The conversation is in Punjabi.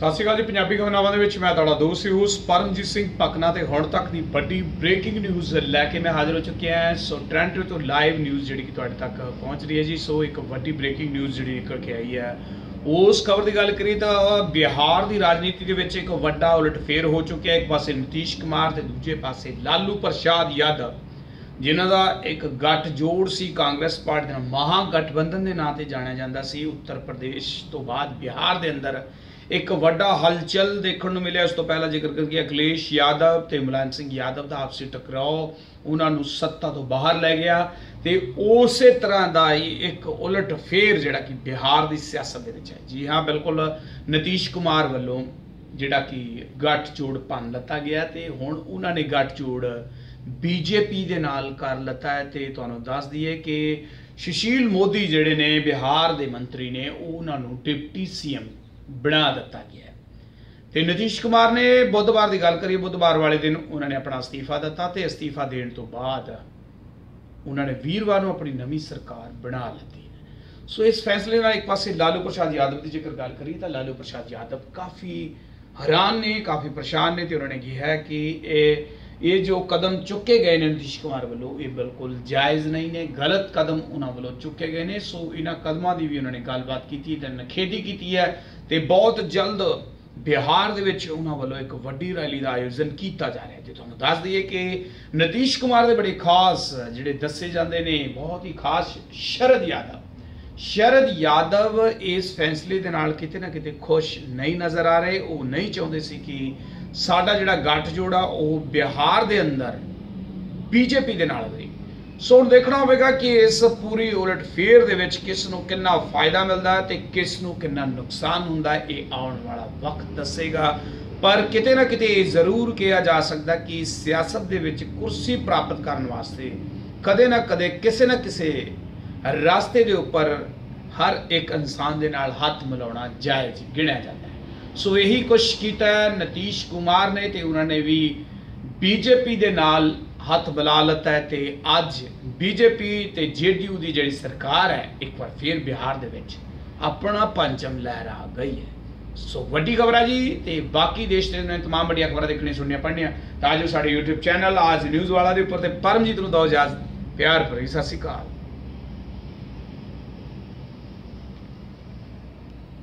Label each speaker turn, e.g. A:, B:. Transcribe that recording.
A: ਸਤਿ ਸ਼੍ਰੀ ਅਕਾਲ ਜੀ, ਪੰਜਾਬੀ ਖਬਰਾਂ ਦੇ ਵਿੱਚ ਮੈਂ ਤੁਹਾਡਾ ਦੋਸਤ ਯੂਸ ਪਰਮਜੀਤ ਸਿੰਘ ਪਕਨਾ ਤੇ ਹੁਣ ਤੱਕ ਦੀ ਵੱਡੀ ਬ੍ਰੇਕਿੰਗ ਨਿਊਜ਼ ਲੈ ਕੇ ਮੈਂ ਹਾਜ਼ਰ ਹੋ ਚੁੱਕਿਆ ਹਾਂ। ਸੋ ਟ੍ਰੈਂਟੋ ਤੋਂ ਲਾਈਵ ਨਿਊਜ਼ ਜਿਹੜੀ ਕਿ ਤੁਹਾਡੇ ਤੱਕ ਪਹੁੰਚ ਰਹੀ ਹੈ ਜੀ, ਸੋ ਇੱਕ ਵੱਡੀ ਬ੍ਰੇਕਿੰਗ ਨਿਊਜ਼ ਜਿਹੜੀ ਨਿਕਲ ਕੇ ਆਈ ਹੈ। ਉਸ ਖਬਰ ਦੀ ਗੱਲ ਕਰੀ ਤਾਂ ਬਿਹਾਰ ਦੀ ਰਾਜਨੀਤੀ ਦੇ ਵਿੱਚ ਇੱਕ ਵੱਡਾ ਉਲਟਫੇਰ ਹੋ ਚੁੱਕਿਆ ਇੱਕ ਪਾਸੇ ਨਿਤੀਸ਼ ਕੁਮਾਰ ਤੇ ਦੂਜੇ ਪਾਸੇ ਲਾਲੂ ਪ੍ਰਸ਼ਾਦ ਯਾਦਵ, ਜਿਨ੍ਹਾਂ ਦਾ ਇੱਕ ਗੱਠ ਜੋੜ ਸੀ। ਕਾਂਗਰਸ ਪਾਰਟੀ ਦੇ ਨਾਲ ਮਹਾ ਗਠਬੰਧਨ ਦੇ ਨਾਂ ਤੇ ਜਾਣਿਆ ਜਾਂਦਾ ਸੀ। ਉੱਤਰ ਪ੍ਰਦੇਸ਼ ਤੋਂ ਬਾਅਦ ਬਿਹਾਰ ਦੇ ਅੰਦਰ ਇੱਕ ਵੱਡਾ ਹਲਚਲ ਦੇਖਣ ਨੂੰ ਮਿਲਿਆ। ਉਸ ਤੋਂ ਪਹਿਲਾਂ ਜ਼ਿਕਰ ਕਰੀਏ ਅਖਿਲੇਸ਼ ਯਾਦਵ ਤੇ ਮੁਲਾਇਮ ਸਿੰਘ ਯਾਦਵ ਦਾ ਆਪਸੀ ਟਕਰਾਓ ਉਹਨਾਂ ਨੂੰ ਸੱਤਾ ਤੋਂ ਬਾਹਰ ਲੈ ਗਿਆ ਤੇ ਉਸੇ ਤਰ੍ਹਾਂ ਦਾ ਹੀ ਇੱਕ ਉਲਟ ਫੇਰ ਜਿਹੜਾ ਕਿ ਬਿਹਾਰ ਦੀ ਸਿਆਸਤ ਦੇ ਵਿੱਚ ਹੈ। ਜੀ ਹਾਂ, ਬਿਲਕੁਲ ਨਤੀਸ਼ ਕੁਮਾਰ ਵੱਲੋਂ ਜਿਹੜਾ ਕਿ ਗੱਠ ਜੋੜ ਭੰਨ ਲੱਤਾ ਗਿਆ ਤੇ ਹੁਣ ਉਹਨਾਂ ਨੇ ਗੱਠ ਜੋੜ ਬੀਜੇਪੀ ਦੇ ਨਾਲ ਕਰ ਲੱਤਾ ਹੈ ਤੇ ਤੁਹਾਨੂੰ ਦੱਸ ਦਈਏ ਕਿ ਸੁਸ਼ੀਲ ਮੋਦੀ ਜਿਹੜੇ ਨੇ, ਬਿਹਾਰ ਦੇ ਮੰਤਰੀ ਨੇ, ਉਹ ਉਹਨਾਂ ਨੂੰ ਡਿਪਟੀ ਸੀਐਮ ਬਣਾ ਦਿੱਤਾ ਗਿਆ ਤੇ ਨਤੀਸ਼ ਕੁਮਾਰ ਨੇ ਬੁੱਧਵਾਰ ਦੀ ਗੱਲ ਕਰੀਏ, ਬੁੱਧਵਾਰ ਵਾਲੇ ਦਿਨ ਉਹਨਾਂ ਨੇ ਆਪਣਾ ਅਸਤੀਫਾ ਦਿੱਤਾ ਤੇ ਅਸਤੀਫਾ ਦੇਣ ਤੋਂ ਬਾਅਦ ਉਹਨਾਂ ਨੇ ਵੀਰਵਾਰ ਨੂੰ ਆਪਣੀ ਨਵੀਂ ਸਰਕਾਰ ਬਣਾ ਲਈ ਸੋ ਇਸ ਫੈਸਲੇ ਨਾਲ ਇੱਕ ਪਾਸੇ ਲਾਲੂ ਪ੍ਰਸ਼ਾਦ ਯਾਦਵ ਦੀ ਜੇਕਰ ਗੱਲ ਕਰੀਏ, ਤਾਂ ਲਾਲੂ ਪ੍ਰਸ਼ਾਦ ਯਾਦਵ ਕਾਫੀ ਹੈਰਾਨ ਨੇ, ਕਾਫੀ ਪਰੇਸ਼ਾਨ ਨੇ ਤੇ ਉਹਨਾਂ ਨੇ ਕਿਹਾ ਕਿ ਇਹ ਇਹ ਜੋ ਕਦਮ ਚੁੱਕੇ ਗਏ ਨੇ ਨਿਤੀਸ਼ ਕੁਮਾਰ ਵੱਲੋਂ, ਇਹ ਬਿਲਕੁਲ ਜਾਇਜ਼ ਨਹੀਂ ਨੇ, ਗਲਤ ਕਦਮ ਉਹਨਾਂ ਵੱਲੋਂ ਚੁੱਕੇ ਗਏ ਨੇ। ਸੋ ਇਹਨਾਂ ਕਦਮਾਂ ਦੀ ਵੀ ਉਹਨਾਂ ਨੇ ਗੱਲਬਾਤ ਕੀਤੀ ਤੇ ਨਖੇਦੀ ਕੀਤੀ ਹੈ। ਤੇ ਬਹੁਤ ਜਲਦ ਬਿਹਾਰ ਦੇ ਵਿੱਚ ਉਹਨਾਂ ਵੱਲੋਂ ਇੱਕ ਵੱਡੀ ਰੈਲੀ ਦਾ ਆਯੋਜਨ ਕੀਤਾ ਜਾ ਰਿਹਾ ਹੈ। ਤੇ ਤੁਹਾਨੂੰ ਦੱਸ ਦਈਏ ਕਿ ਨਤੀਸ਼ ਕੁਮਾਰ ਦੇ ਬੜੇ ਖਾਸ ਜਿਹੜੇ ਦੱਸੇ ਜਾਂਦੇ ਨੇ, ਬਹੁਤ ਹੀ ਖਾਸ ਸ਼ਰਦ ਯਾਦਵ। ਸ਼ਰਦ ਯਾਦਵ ਇਸ ਫੈਸਲੇ ਦੇ ਨਾਲ ਕਿਤੇ ਨਾ ਕਿਤੇ ਖੁਸ਼ ਨਹੀਂ ਨਜ਼ਰ ਆ ਰਹੇ। ਉਹ ਨਹੀਂ ਚਾਹੁੰਦੇ ਸੀ ਕਿ ਸਾਡਾ ਜਿਹੜਾ ਗੱਠ ਜੋੜਾ ਉਹ ਬਿਹਾਰ ਦੇ ਅੰਦਰ ਬੀਜੇਪੀ ਦੇ ਨਾਲ ਹੋਵੇ ਸੋ ਹੁਣ ਦੇਖਣਾ ਹੋਵੇਗਾ ਕਿ ਇਸ ਪੂਰੀ ਉਲਟ ਫੇਰ ਦੇ ਵਿੱਚ ਕਿਸ ਨੂੰ ਕਿੰਨਾ ਫਾਇਦਾ ਮਿਲਦਾ ਹੈ ਤੇ ਕਿਸ ਨੂੰ ਕਿੰਨਾ ਨੁਕਸਾਨ ਹੁੰਦਾ ਹੈ, ਇਹ ਆਉਣ ਵਾਲਾ ਵਕਤ ਦੱਸੇਗਾ। ਪਰ ਕਿਤੇ ਨਾ ਕਿਤੇ ਇਹ ਜ਼ਰੂਰ ਕਿਹਾ ਜਾ ਸਕਦਾ ਕਿ ਸਿਆਸਤ ਦੇ ਵਿੱਚ ਕੁਰਸੀ ਪ੍ਰਾਪਤ ਕਰਨ ਵਾਸਤੇ ਕਦੇ ਨਾ ਕਦੇ ਕਿਸੇ ਨਾ ਕਿਸੇ ਰਸਤੇ ਦੇ ਉੱਪਰ ਹਰ ਇੱਕ ਇਨਸਾਨ ਦੇ ਨਾਲ ਹੱਥ ਮਿਲਾਉਣਾ ਜਾਇਜ਼ ਗਿਣਿਆ ਜਾਂਦਾ ਹੈ। ਸੋ ਇਹੀ ਕੁਝ ਕੀਤਾ ਨਤੀਸ਼ ਕੁਮਾਰ ਨੇ ਤੇ ਉਹਨਾਂ ਨੇ ਵੀ ਬੀਜੇਪੀ ਦੇ ਨਾਲ ਹੱਥ ਮਿਲਾ ਲਿੱਤਾ ਹੈ ਤੇ ਅੱਜ ਬੀਜੇਪੀ ਤੇ ਜੇਡੀਯੂ ਦੀ ਜਿਹੜੀ ਸਰਕਾਰ ਹੈ ਇੱਕ ਵਾਰ ਫੇਰ ਬਿਹਾਰ ਦੇ ਵਿੱਚ ਆਪਣਾ ਪੰਚਮ ਲਹਿਰਾ ਗਈ ਹੈ ਸੋ ਵੱਡੀ ਖਬਰ ਹੈ ਜੀ ਤੇ ਬਾਕੀ ਦੇਸ਼ ਦੇ ਨੇ तमाम ਵੱਡੀਆਂ ਖਬਰਾਂ ਦੇਖਣੀਆਂ ਸੁਣਨੀਆਂ ਪੜ੍ਹਨੀਆਂ ਤਾਂ ਜੋ ਸਾਡੇ YouTube ਚੈਨਲ ਆਜ ਨਿਊਜ਼ ਵਾਲਾ ਦੇ ਉੱਪਰ ਤੇ ਪਰਮਜੀਤ ਨੂੰ ਦੋ ਇਜਾਜ਼ਤ ਪਿਆਰ ਭਰੀ ਸਤਿ ਸ਼੍ਰੀ ਅਕਾਲ